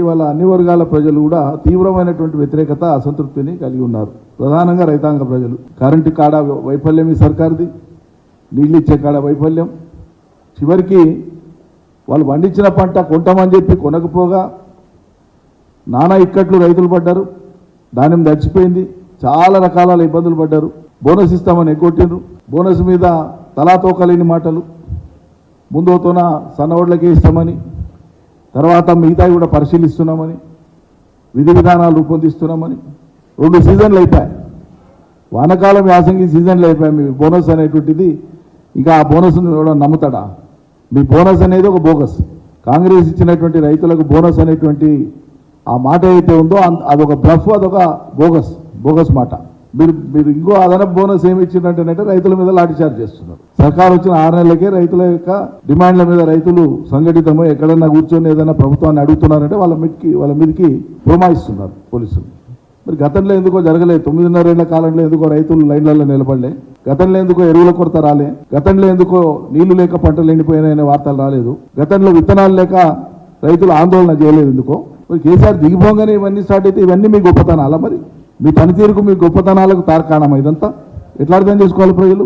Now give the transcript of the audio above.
ఇవాళ అన్ని వర్గాల ప్రజలు కూడా తీవ్రమైనటువంటి వ్యతిరేకత అసంతృప్తిని కలిగి ఉన్నారు. ప్రధానంగా రైతాంగ ప్రజలు. కరెంటు కాడ వైఫల్యం ఈ సర్కార్ది. నీళ్ళు ఇచ్చే కాడ వైఫల్యం. చివరికి వాళ్ళు పండించిన పంట కొంటామని చెప్పి కొనకపోగా నానా ఇక్కట్లు రైతులు పడ్డారు. ధాన్యం దడిచిపోయింది చాలా రకాల ఇబ్బందులు పడ్డారు. బోనస్ ఇస్తామని ఎగ్గొట్టిండ్రు. బోనస్ మీద తలా తోకలేని మాటలు. ముందుతోన సన్నవడ్లకే ఇస్తామని తర్వాత మిగతావి కూడా పరిశీలిస్తున్నామని విధి విధానాలు రూపొందిస్తున్నామని. రెండు సీజన్లు అయిపోయాయి. వానకాలం యాసంగి సీజన్లు అయిపోయాయి. మీ బోనస్ అనేటువంటిది ఇంకా ఆ బోనస్ను కూడా నమ్ముతాడా? మీ బోనస్ అనేది ఒక బోగస్. కాంగ్రెస్ ఇచ్చినటువంటి రైతులకు బోనస్ అనేటువంటి ఆ మాట ఏదైతే ఉందో అదొక బ్లఫ్ అదొక బోగస్ బోగస్ మాట. మీరు మీరు ఇంకో అదనపు బోనస్ ఏమి ఇచ్చిందంటేనంటే రైతుల మీద లాఠీచార్జ్ చేస్తున్నారు. సర్కారు వచ్చిన ఆరు నెలలకే రైతుల యొక్క డిమాండ్ల మీద రైతులు సంఘటితమై ఎక్కడన్నా కూర్చొని ఏదైనా ప్రభుత్వాన్ని అడుగుతున్నారంటే వాళ్ళ మీదకి వాళ్ళ మీదకి పురమాయిస్తున్నారు పోలీసులు. మరి గతంలో ఎందుకో జరగలేదు. తొమ్మిదిన్నరేళ్ళ కాలంలో ఎందుకో రైతులు లైన్లలో నిలబడలే. గతంలో ఎందుకో ఎరువుల కొరత రాలే. గతంలో ఎందుకో నీళ్ళు లేక పంటలు ఎండిపోయినాయనే వార్తలు రాలేదు. గతంలో విత్తనాలు లేక రైతులు ఆందోళన చేయలేదు ఎందుకో. మరి కేసీఆర్ దిగిపోగానే ఇవన్నీ స్టార్ట్ అయితే ఇవన్నీ మీ గొప్పతనాలా మరి? మీ పనితీరుకు మీ గొప్పతనాలకు తారకాణం ఇదంతా? ఎట్లా అర్థం చేసుకోవాలి ప్రజలు?